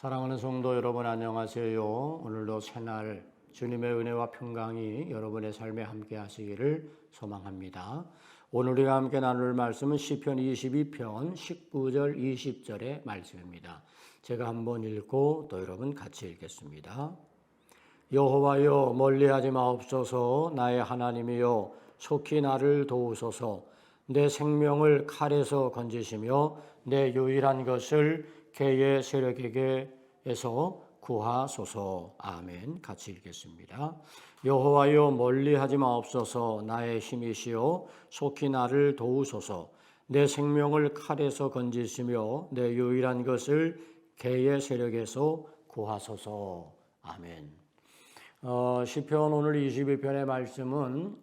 사랑하는 성도 여러분 안녕하세요. 오늘도 새날 주님의 은혜와 평강이 여러분의 삶에 함께 하시기를 소망합니다. 오늘 우리가 함께 나눌 말씀은 시편 22편 19절 20절의 말씀입니다. 제가 한번 읽고 또 여러분 같이 읽겠습니다. 여호와여 멀리하지 마옵소서 나의 하나님이여 속히 나를 도우소서 내 생명을 칼에서 건지시며 내 유일한 것을 개의 세력에게에서 구하소서. 아멘. 같이 읽겠습니다. 여호와여 멀리하지 마옵소서. 나의 힘이시여 속히 나를 도우소서. 내 생명을 칼에서 건지시며 내 유일한 것을 개의 세력에서 구하소서. 아멘. 어, 시편 오늘 22편의 말씀은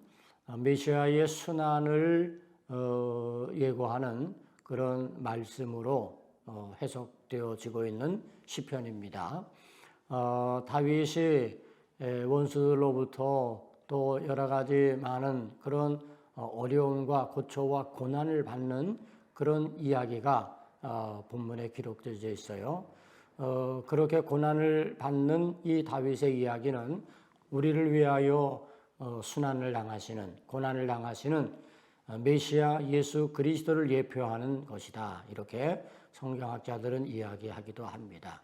메시아의 순환을 어, 예고하는 그런 말씀으로 어, 해석되어지고 있는 시편입니다. 어, 다윗이 에, 원수들로부터 또 여러 가지 많은 그런 어, 어려움과 고초와 고난을 받는 그런 이야기가 어, 본문에 기록되어 있어요. 어, 그렇게 고난을 받는 이 다윗의 이야기는 우리를 위하여 어, 순환을 당하시는 고난을 당하시는 어, 메시아 예수 그리스도를 예표하는 것이다. 이렇게 성경학자들은 이야기하기도 합니다.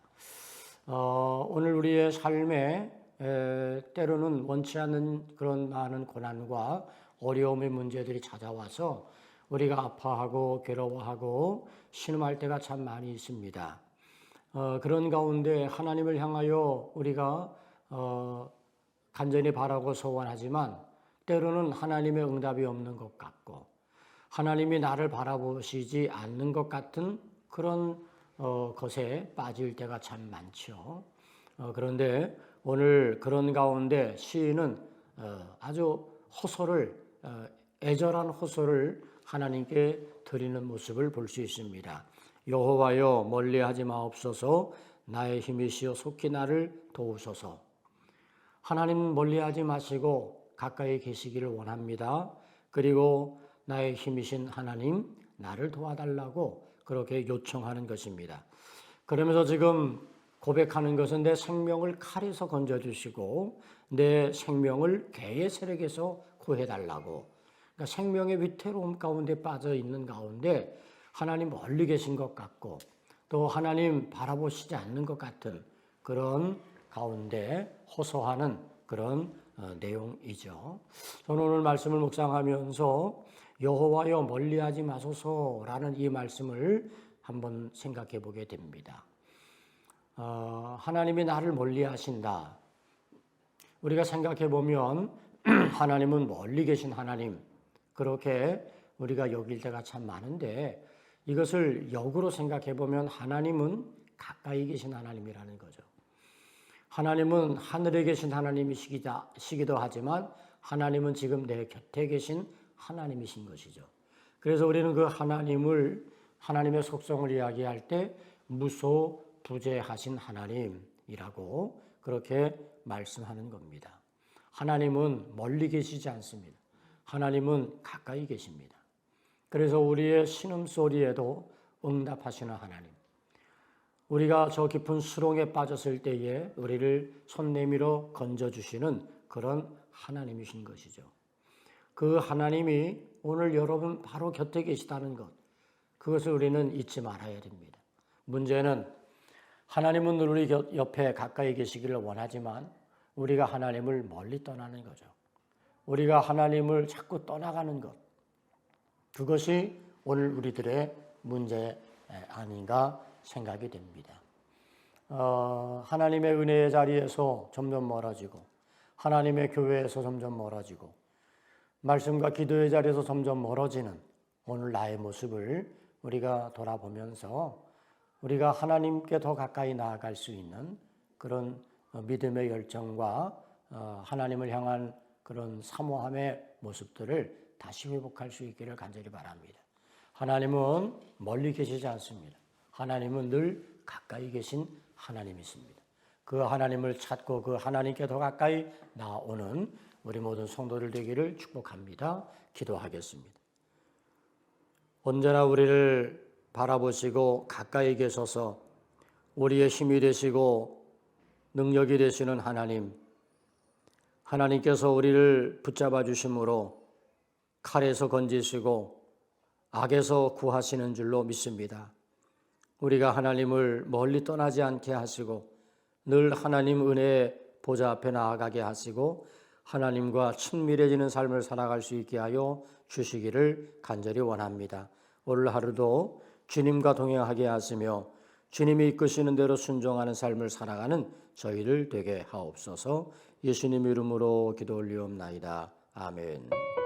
어, 오늘 우리의 삶에 에, 때로는 원치 않는 그런 많은 고난과 어려움의 문제들이 찾아와서 우리가 아파하고 괴로워하고 신음할 때가 참 많이 있습니다. 어, 그런 가운데 하나님을 향하여 우리가 어, 간절히 바라고 소원하지만 때로는 하나님의 응답이 없는 것 같고 하나님이 나를 바라보시지 않는 것 같은 그런 어, 것에 빠질 때가 참 많죠. 어, 그런데 오늘 그런 가운데 시인은 어, 아주 호소를 어, 애절한 호소를 하나님께 드리는 모습을 볼 수 있습니다. 여호와여 멀리하지 마옵소서 나의 힘이시여 속히 나를 도우소서. 하나님 멀리하지 마시고 가까이 계시기를 원합니다. 그리고 나의 힘이신 하나님 나를 도와달라고 그렇게 요청하는 것입니다. 그러면서 지금 고백하는 것은 내 생명을 칼에서 건져주시고 내 생명을 개의 세력에서 구해달라고. 그러니까 생명의 위태로움 가운데 빠져 있는 가운데 하나님 멀리 계신 것 같고 또 하나님 바라보시지 않는 것 같은 그런 가운데 호소하는 그런 어, 내용이죠. 저는 오늘 말씀을 묵상하면서 여호와여 멀리하지 마소서라는 이 말씀을 한번 생각해 보게 됩니다. 어, 하나님이 나를 멀리하신다. 우리가 생각해 보면 하나님은 멀리 계신 하나님 그렇게 우리가 여길 때가 참 많은데 이것을 역으로 생각해 보면 하나님은 가까이 계신 하나님이라는 거죠. 하나님은 하늘에 계신 하나님이시기도 하지만 하나님은 지금 내 곁에 계신 하나님이신 것이죠. 그래서 우리는 그 하나님을 하나님의 속성을 이야기할 때 무소 부재하신 하나님이라고 그렇게 말씀하는 겁니다. 하나님은 멀리 계시지 않습니다. 하나님은 가까이 계십니다. 그래서 우리의 신음소리에도 응답하시는 하나님. 우리가 저 깊은 수렁에 빠졌을 때에 우리를 손 내밀어 건져주시는 그런 하나님이신 것이죠. 그 하나님이 오늘 여러분 바로 곁에 계시다는 것, 그것을 우리는 잊지 말아야 됩니다. 문제는 하나님은 우리 옆에 가까이 계시기를 원하지만 우리가 하나님을 멀리 떠나는 거죠. 우리가 하나님을 자꾸 떠나가는 것, 그것이 오늘 우리들의 문제 아닌가 생각이 됩니다. 어, 하나님의 은혜의 자리에서 점점 멀어지고, 하나님의 교회에서 점점 멀어지고, 말씀과 기도의 자리에서 점점 멀어지는 오늘 나의 모습을 우리가 돌아보면서 우리가 하나님께 더 가까이 나아갈 수 있는 그런 믿음의 열정과 어, 하나님을 향한 그런 사모함의 모습들을 다시 회복할 수 있기를 간절히 바랍니다. 하나님은 멀리 계시지 않습니다. 하나님은 늘 가까이 계신 하나님이십니다. 그 하나님을 찾고 그 하나님께 더 가까이 나오는 우리 모든 성도들 되기를 축복합니다. 기도하겠습니다. 언제나 우리를 바라보시고 가까이 계셔서 우리의 힘이 되시고 능력이 되시는 하나님, 하나님께서 우리를 붙잡아 주심으로 칼에서 건지시고 악에서 구하시는 줄로 믿습니다. 우리가 하나님을 멀리 떠나지 않게 하시고 늘 하나님 은혜의 보좌 앞에 나아가게 하시고 하나님과 친밀해지는 삶을 살아갈 수 있게 하여 주시기를 간절히 원합니다. 오늘 하루도 주님과 동행하게 하시며 주님이 이끄시는 대로 순종하는 삶을 살아가는 저희를 되게 하옵소서 예수님 이름으로 기도 올리옵나이다. 아멘.